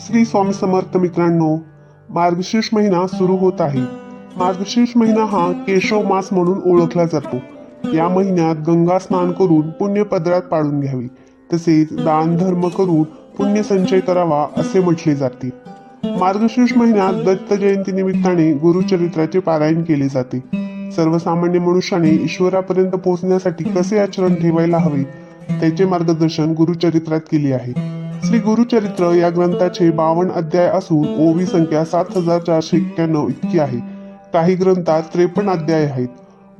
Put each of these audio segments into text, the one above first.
श्री स्वामी समर्थ मित्रांनो मार्गशीर्ष महिना सुरू होत आहे. मार्गशीर्ष महिना हा केशव मास म्हणून ओळखला जातो. या महिन्यात गंगा स्नान करून पुण्य पदरात पाडून घ्यावे. तसेच दान धर्म करून पुण्य संचय करावा असे म्हटले जाते. मार्गशीर्ष महिन्यात दत्त जयंती निमित्ताने गुरुचरित्राचे पारायण केले जाते. सर्वसामान्य मनुष्याने ईश्वरापर्यंत पोहोचण्यासाठी कसे आचरण ठेवायला हवे त्याचे मार्गदर्शन गुरुचरित्रात केले आहे. श्री गुरुचरित्र या ग्रंथाचे बावन्न अध्याय असून ओवी संख्या सात हजार चारशे एक्क्याण्णव इतकी आहे. काही ग्रंथात त्रेपन्न अध्याय आहेत.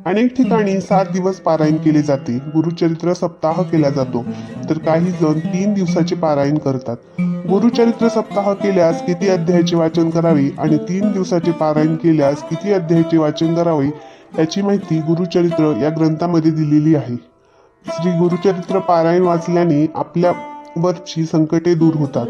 अनेक ठिकाणी सात दिवस पारायण केले जाते. गुरुचरित्र सप्ताह केला जातो. तर काही जण तीन दिवसाचे पारायण करतात. गुरुचरित्र सप्ताह केल्यास किती अध्यायाचे वाचन करावे आणि तीन दिवसाचे पारायण केल्यास किती अध्यायाचे वाचन करावे याची माहिती गुरुचरित्र या ग्रंथामध्ये दिलेली आहे. श्री गुरुचरित्र पारायण वाचल्याने आपल्या वरची संकटे दूर होतात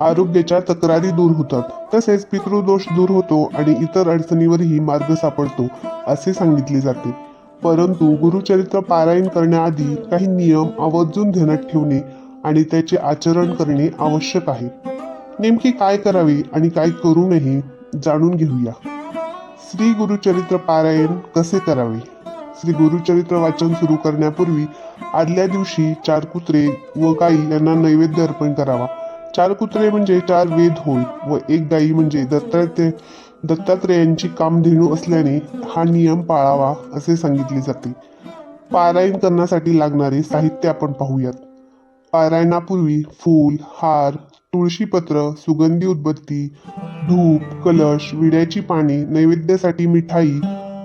आरोग्याच्या तक्रारी दूर होतात तसेच पितृदोष दूर होतो आणि इतर अडचणीवरही मार्ग सापडतो असे सांगितले जाते. परंतु गुरुचरित्र पारायण करण्याआधी काही नियम आवर्जून ध्यानात ठेवणे आणि त्याचे आचरण करणे आवश्यक आहे. नेमकी काय करावे आणि काय करू नये जाणून घेऊया. श्री गुरुचरित्र पारायण कसे करावे? श्री गुरुचरित्र वाचन सुरू करण्यापूर्वी आदल्या दिवशी चार कुत्रे व गाई यांना नैवेद्य अर्पण करावा. चार कुत्रे म्हणजे चार वेद होय व एक गाई म्हणजे दत्तात्रय दत्तात्रेयांची कामधेनू असल्याने हा नियम पाळावा असे सांगितले जाते. पारायण करण्यासाठी लागणारे साहित्य आपण पाहूयात. पारायणापूर्वी फूल हार तुळशीपत्र सुगंधी उदबत्ती धूप कलश विड्याची पाने नैवेद्यासाठी मिठाई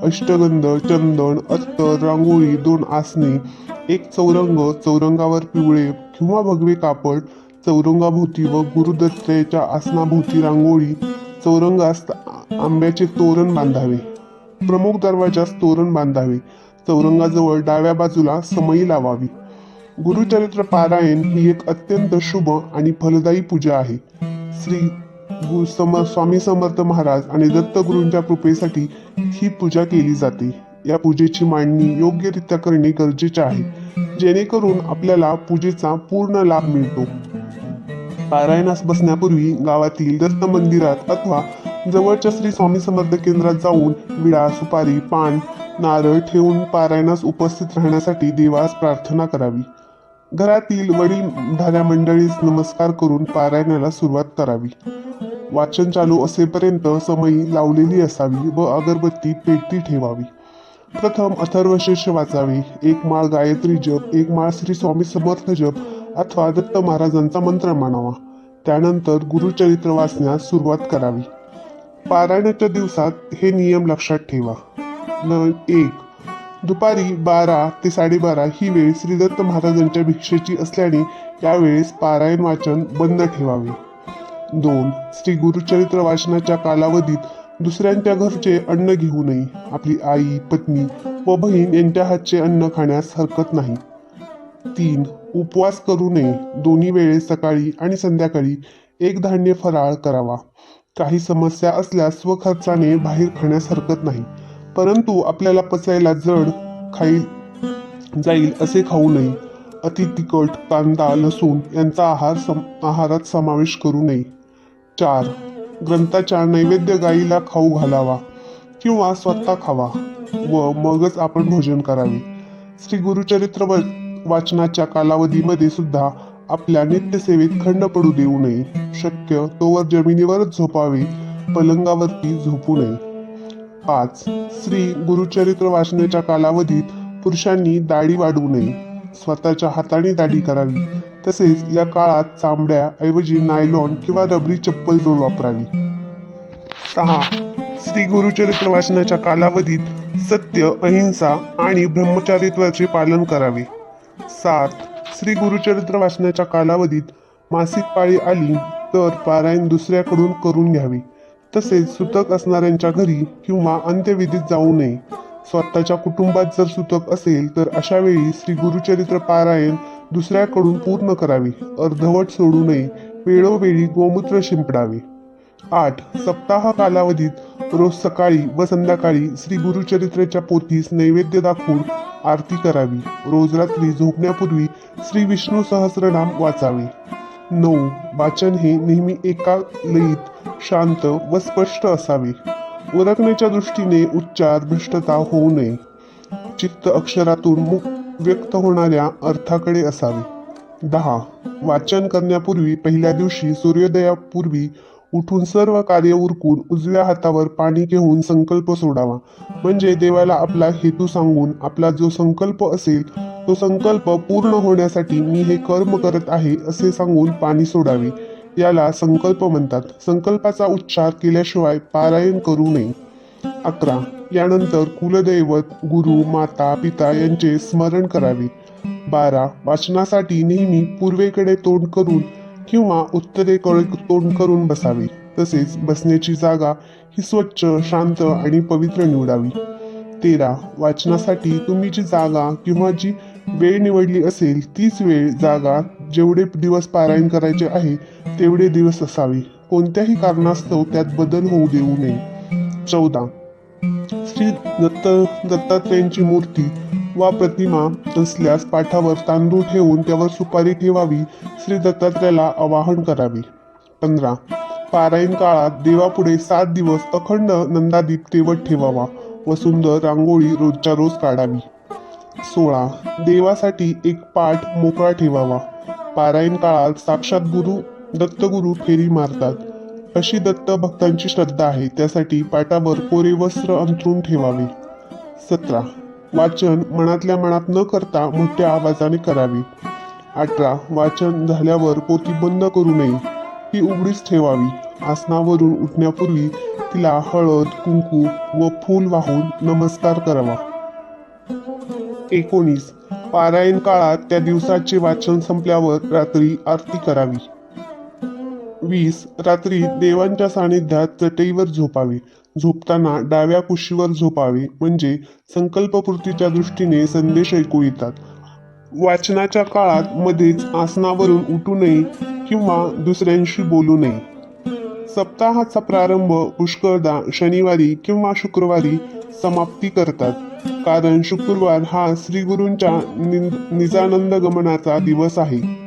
अष्टगंध चंदन अत्तर रांगोळी दोन आसने एक चौरंग चौरंगावर पिवळे किंवा भगवे कापड चौरंगाभोवती व गुरुदत्तेच्या आसनाभोवती रांगोळी चौरंगास आंब्याचे तोरण बांधावे. प्रमुख दरवाजास तोरण बांधावे. चौरंगाजवळ डाव्या बाजूला समई लावावी. गुरुचरित्र पारायण ही एक अत्यंत शुभ आणि फलदायी पूजा आहे. श्री सम स्वामी समर्थ महाराज आणि दत्तगुरूंच्या कृपेसाठी ही पूजा केली जाते. या पूजेची मांडणी योग्यरित्या करणे गरजेचे आहे. जेणेकरून आपल्याला पूजेचा पूर्ण लाभ मिळतो. पारायणास बसण्यापूर्वी गावातील दत्त मंदिरात अथवा जवळच्या श्री स्वामी समर्थ केंद्रात जाऊन विडा सुपारी पान नारळ ठेवून पारायणास उपस्थित राहण्यासाठी देवास प्रार्थना करावी. घरातील वडील वडीलधाऱ्या मंडळीस नमस्कार करून पारायणाला सुरुवात करावी. वाचन चालू असेपर्यंत समयी लावलेली असावी व अगरबत्ती पेटती ठेवावी. प्रथम अथर्वशेष वाचावे एक माळ गायत्री जप एक माळ श्री स्वामी समर्थ जप अथवा दत्त महाराजांचा मंत्र मानावा. त्यानंतर गुरुचरित्र वाचण्यास सुरुवात करावी. पारायणाच्या दिवसात हे नियम लक्षात ठेवा. न एक. दुपारी बारा ते साडेबारा ही वेळ श्री दत्त महाराजांच्या भिक्षेची असल्याने यावेळेस पारायण वाचन बंद ठेवावे. दोन श्री गुरुचरित्र वाचनाच्या कालावधीत दुसऱ्यांच्या घरचे अन्न घेऊ नये. आपली आई पत्नी व बहीण यांच्या हातचे अन्न खाण्यास हरकत नाही. तीन उपवास करू नये. दोन्ही वेळेस सकाळी आणि संध्याकाळी एक धान्य फराळ करावा. काही समस्या असल्यास स्वखर्चाने बाहेर खाण्यास हरकत नाही. परंतु आपल्याला पचायला जड खाईल जाईल असे खाऊ नये. अति तिखट कांदा लसूण यांचा आहार सम आहारात समावेश करू नये. चार. ग्रंथाच्या नैवेद्य गाईला खाऊ घालावा किंवा स्वतः खावा व मगच आपण भोजन करावे. श्री गुरुचरित्र वाचनाच्या कालावधीमध्ये सुद्धा आपल्या नित्यसेवेत खंड पडू देऊ नये. शक्य तोवर जमिनीवरच झोपावे पलंगावरती झोपू नये. पाच. श्री गुरुचरित्र वाचनाच्या कालावधीत पुरुषांनी दाढी वाढवू नये. स्वतःच्या हाताने दाढी करावी. तसेच या काळात चांबड्या ऐवजी नायलॉन किंवा रबरी चप्पल जोड वापरावी. सहा. श्री गुरुचरित्र वाचनाच्या कालावधीत सत्य अहिंसा आणि ब्रह्मचारित्वाचे पालन करावे. सात. श्री गुरुचरित्र वाचनाच्या कालावधीत मासिक पाळी आली तर पारायण दुसऱ्याकडून करून घ्यावी. तसेच सुतक असणाऱ्यांच्या घरी किंवा अंत्यविधीत जाऊ नये. स्वतःच्या कुटुंबात जर सुतक असेल तर अशा वेळी श्री गुरुचरित्र पारायण दुसऱ्याकडून पूर्ण करावे. अर्धवट सोडू नये. वेळोवेळी गोमूत्र शिंपडावे. आठ. सप्ताह कालावधीत रोज सकाळी व संध्याकाळी श्री गुरुचरित्राच्या पोथीस नैवेद्य दाखवून आरती करावी. रोज रात्री झोपण्यापूर्वी श्री विष्णू सहस्रनाम वाचावे. नऊ. वाचन हे नेहमी एका लयीत शांत व स्पष्ट असावे. ओळखण्याच्या दृष्टीने उच्चार भ्रष्टता होऊ नये. चित्त अक्षरातून मुक्त व्यक्त होणाऱ्या अर्थाकडे असावे. दहा. वाचन करण्यापूर्वी पहिल्या दिवशी सूर्योदयापूर्वी उठून सर्व कार्य उरकून उजव्या हातावर पाणी घेऊन संकल्प सोडावा. म्हणजे देवाला आपला हेतू सांगून आपला जो संकल्प असेल तो संकल्प पूर्ण होण्यासाठी मी हे कर्म करत आहे असे सांगून पाणी सोडावे. याला संकल्प म्हणतात. संकल्पाचा उच्चार केल्याशिवाय पारायण करू नये. अकरा. यानंतर कुलदैवत गुरु माता पिता यांचे स्मरण करावे. बारा. वाचनासाठी नेहमी पूर्वेकडे तोंड करून किंवा उत्तरेकडे तोंड करून बसावे. तसेच बसण्याची जागा ही स्वच्छ शांत आणि पवित्र निवडावी. तेरा. वाचनासाठी तुम्ही जी जागा किंवा जी वेळ निवडली असेल तीच वेळ जागा जेवढे दिवस पारायण करायचे आहे तेवढे दिवस असावे. कोणत्याही कारणास्तव त्यात बदल होऊ देऊ नये. चौदा. श्री दत्त दत्तात्रेयांची मूर्ती वा प्रतिमा असल्यास पाठावर तांदूळ ठेवून त्यावर सुपारी ठेवावी श्री दत्तात्रेयाला आवाहन करावे. पंधरा. पारायण काळात देवापुढे सात दिवस अखंड नंदादीप तेवत ठेवावा व सुंदर रांगोळी रोजच्या रोज काढावी. सोळा. देवासाठी एक पाठ मोकळा ठेवावा. पारायण काळात साक्षात गुरु दत्तगुरु फेरी मारतात. अशी दत्त भक्तांची श्रद्धा आहे. त्यासाठी पाटावर कोरे वस्त्र अंथरून ठेवावे. सतरा. वाचन मनातल्या मनात न करता मोठ्या आवाजाने करावे. अठरा. वाचन झाल्यावर पोती बंद करू नये. ती उघडीच ठेवावी. आसनावरून उठण्यापूर्वी तिला हळद कुंकू व फूल वाहून नमस्कार करावा. एकोणीस. पारायण काळात त्या दिवसाचे वाचन संपल्यावर रात्री आरती करावी. वीस रात्री देवांच्या सानिध्यात चटईवर झोपावे. झोपताना डाव्या कुशीवर झोपावे म्हणजे संकल्पपूर्तीच्या दृष्टीने संदेश ऐकू येतात. वाचनाच्या काळात मध्येच आसनावरून उठू नये किंवा दुसऱ्यांशी बोलू नये. सप्ताहाचा प्रारंभ पुष्कळदा शनिवारी किंवा शुक्रवारी समाप्ती करतात कारण शुक्रवार हा श्री गुरूंच्या नि- निजानंद गमनाचा दिवस आहे.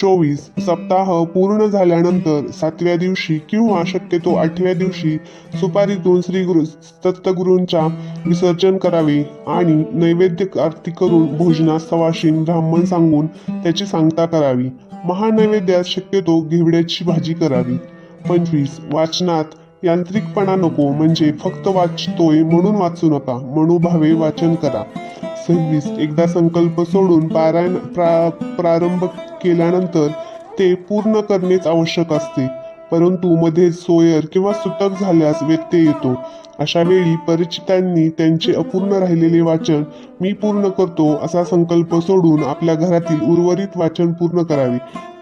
चोवीस सप्ताह पूर्ण झाल्यानंतर सातव्या दिवशी किंवा शक्यतो आठव्या दिवशी सुपारीतून श्री गुरु दत्तगुरूंच्या विसर्जन करावे आणि नैवेद्य आरती करून भोजनास सवाशीन ब्राह्मण सांगून त्याची सांगता करावी. महानैवेद्यात शक्यतो घेवड्याची भाजी करावी. पंचवीस वाचनात यांत्रिकपणा नको म्हणजे फक्त वाचतोय म्हणून वाचू नका मनोभावे वाचन करा. सव्वीस एकदा संकल्प सोडून पारायण प्रा प्रारंभ केल्यानंतर ते पूर्ण करणेच आवश्यक असते. परंतु मध्ये सोयर किंवा सुतक झाल्यास व्यत्यय येतो. अशा वेळी परिचितांनी त्यांचे अपूर्ण राहिलेले वाचन मी पूर्ण करतो असा संकल्प सोडून आपल्या घरातील उर्वरित वाचन पूर्ण करावे.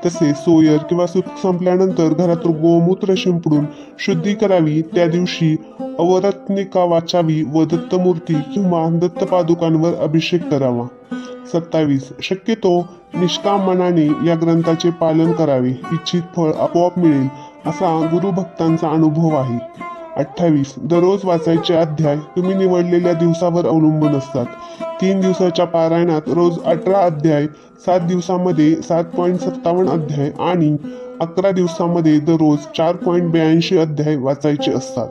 तसे सोयर किंवा सुख संपल्यानंतर घरातून गोमूत्र शिंपडून शुद्धी करावी. त्या दिवशी अवरत्निका वाचावी व दत्तमूर्ती किंवा दत्तपादुकांवर अभिषेक करावा. सत्तावीस. शक्यतो निष्काम मनाने या ग्रंथाचे पालन करावे. इच्छित फळ आपोआप मिळेल. असा गुरु भक्तांचा अनुभव आहे. अठ्ठावीस. दररोज वाचायचे अध्याय. तुम्ही निवडलेल्या दिवसावर अवलंबून असतात. तीन दिवसाच्या पारायणात रोज अठरा अध्याय सात दिवसामध्ये सात पॉईंट सत्तावन्न अध्याय आणि अकरा दिवसामध्ये दररोज चार पॉईंट ब्याऐंशी अध्याय वाचायचे असतात.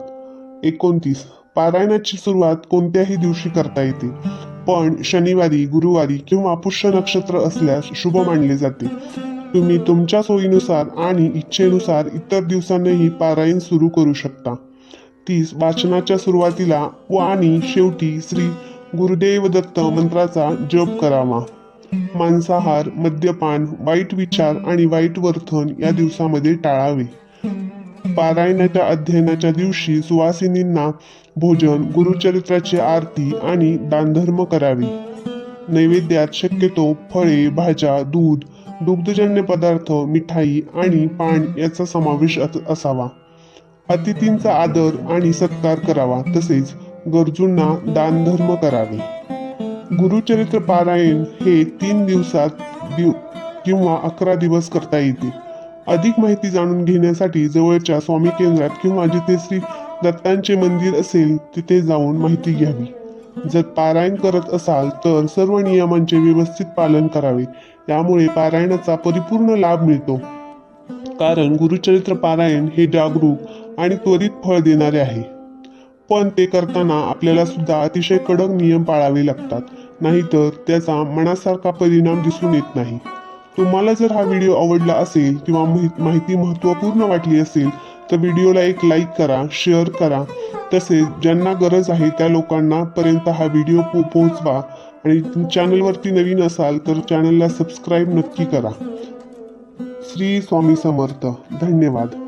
एकोणतीस. पारायणाची सुरुवात कोणत्याही दिवशी करता येते. पण शनिवारी गुरुवारी किंवा पुष्य नक्षत्र असल्यास शुभ मानले जाते. तुम्ही तुमच्या सोयीनुसार आणि इच्छेनुसार इतर दिवसांनीही पारायण सुरू करू शकता. तीस वाचनाच्या सुरुवातीला व आणि शेवटी श्री गुरुदेव दत्त मंत्राचा जप करावा. मांसाहार मद्यपान वाईट विचार आणि वाईट वर्तन या दिवसामध्ये टाळावे. पारायणाच्या अध्ययनाच्या दिवशी सुवासिनींना भोजन गुरुचरित्राची आरती आणि दानधर्म करावे. नैवेद्यात शक्यतो फळे भाज्या दूध दुग्धजन्य पदार्थ मिठाई आणि पान याचा समावेश असावा. अतिथींचा आदर आणि सत्कार करावा तसेच गरजूंना दानधर्म करावे. गुरुचरित्र पारायण हे तीन दिवसात दिव किंवा अकरा दिवस करता येते. अधिक माहिती जाणून घेण्यासाठी जवळच्या स्वामी केंद्रात किंवा जिथे श्री दत्तांचे मंदिर असेल तिथे जाऊन माहिती घ्यावी. जर पारायण करत असाल तर सर्व नियमांचे व्यवस्थित पालन करावे. यामुळे पारायणाचा परिपूर्ण लाभ मिळतो. कारण गुरुचरित्र पारायण हे जागरूक आणि त्वरित फळ देणारे आहे. पण ते करताना आपल्याला सुद्धा अतिशय कडक नियम पाळावे लागतात. नाहीतर त्याचा मनासारखा परिणाम दिसून येत नाही. तुम्हाला जर हा व्हिडिओ आवडला असेल किंवा माहिती महत्त्वपूर्ण वाटली असेल तर व्हिडिओला एक लाईक करा शेअर करा. तसेच ज्यांना गरज आहे त्या लोकांना पर्यंत हा व्हिडिओ पो पोहोचवा. आणि चॅनलवरती नवीन असाल तर चॅनलला सबस्क्राईब नक्की करा. श्री स्वामी समर्थ. धन्यवाद.